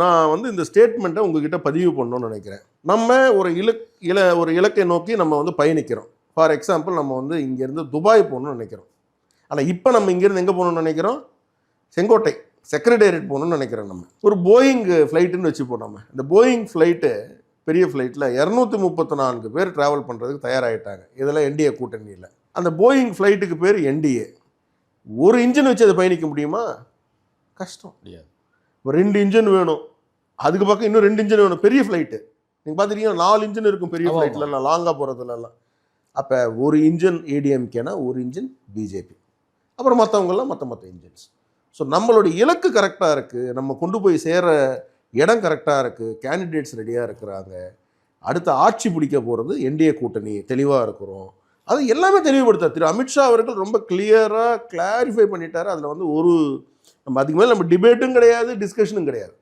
நான் வந்து இந்த ஸ்டேட்மெண்ட்டை உங்ககிட்ட பதிவு பண்ணணும்னு நினைக்கிறேன். நம்ம ஒரு இலக் இல ஒரு இலக்கை நோக்கி நம்ம வந்து பயணிக்கிறோம். ஃபார் எக்ஸாம்பிள் நம்ம வந்து இங்கேருந்து துபாய் போகணும்னு நினைக்கிறோம். ஆனால் இப்போ நம்ம இங்கேருந்து எங்கே போகணும்னு நினைக்கிறோம்? செங்கோட்டை செக்ரட்டேரியட் போகணும்னு நினைக்கிறோம் நம்ம. ஒரு போயிங் ஃப்ளைட்டுன்னு வச்சுப்போம் நம்ம. இந்த போயிங் ஃப்ளைட்டு பெரிய ஃப்ளைட்டில் இரநூத்தி முப்பத்தி நான்கு பேர் ட்ராவல் பண்ணுறதுக்கு தயாராகிட்டாங்க இதெல்லாம் என்டிஏ கூட்டணியில். அந்த போயிங் ஃப்ளைட்டுக்கு பேர் என்டிஏ ஒரு இன்ஜின் வச்சு அதை பயணிக்க முடியுமா? கஷ்டம். முடியாது. இப்போ ரெண்டு இன்ஜின் வேணும். அதுக்கு பக்கம் இன்னும் ரெண்டு இன்ஜின் வேணும். பெரிய ஃப்ளைட்டு நீங்கள் பார்த்துட்டீங்கன்னா நாலு இன்ஜின் இருக்கும் பெரிய ஃப்ளைட்லலாம் லாங்காக போகிறதுலலாம் அப்போ ஒரு இன்ஜின் ஏடிஎம்கேனா ஒரு இன்ஜின் பிஜேபி அப்புறம் மற்றவங்கெல்லாம் மற்ற மற்ற இன்ஜின்ஸ். ஸோ நம்மளுடைய இலக்கு கரெக்டாக இருக்குது நம்ம கொண்டு போய் சேர இடம் கரெக்டாக இருக்குது கேண்டிடேட்ஸ் ரெடியாக இருக்கிறாங்க. அடுத்த ஆட்சி பிடிக்க போகிறது என்டிஏ கூட்டணி தெளிவாக இருக்கிறோம். அது எல்லாமே தெளிவுபடுத்தார் திரு. அமித்ஷா அவர்கள் ரொம்ப கிளியராக கிளாரிஃபை பண்ணிட்டாரு. அதில் வந்து ஒரு நம்ம அதுக்கு மேலே நம்ம டிபேட்டும் கிடையாது டிஸ்கஷனும் கிடையாது.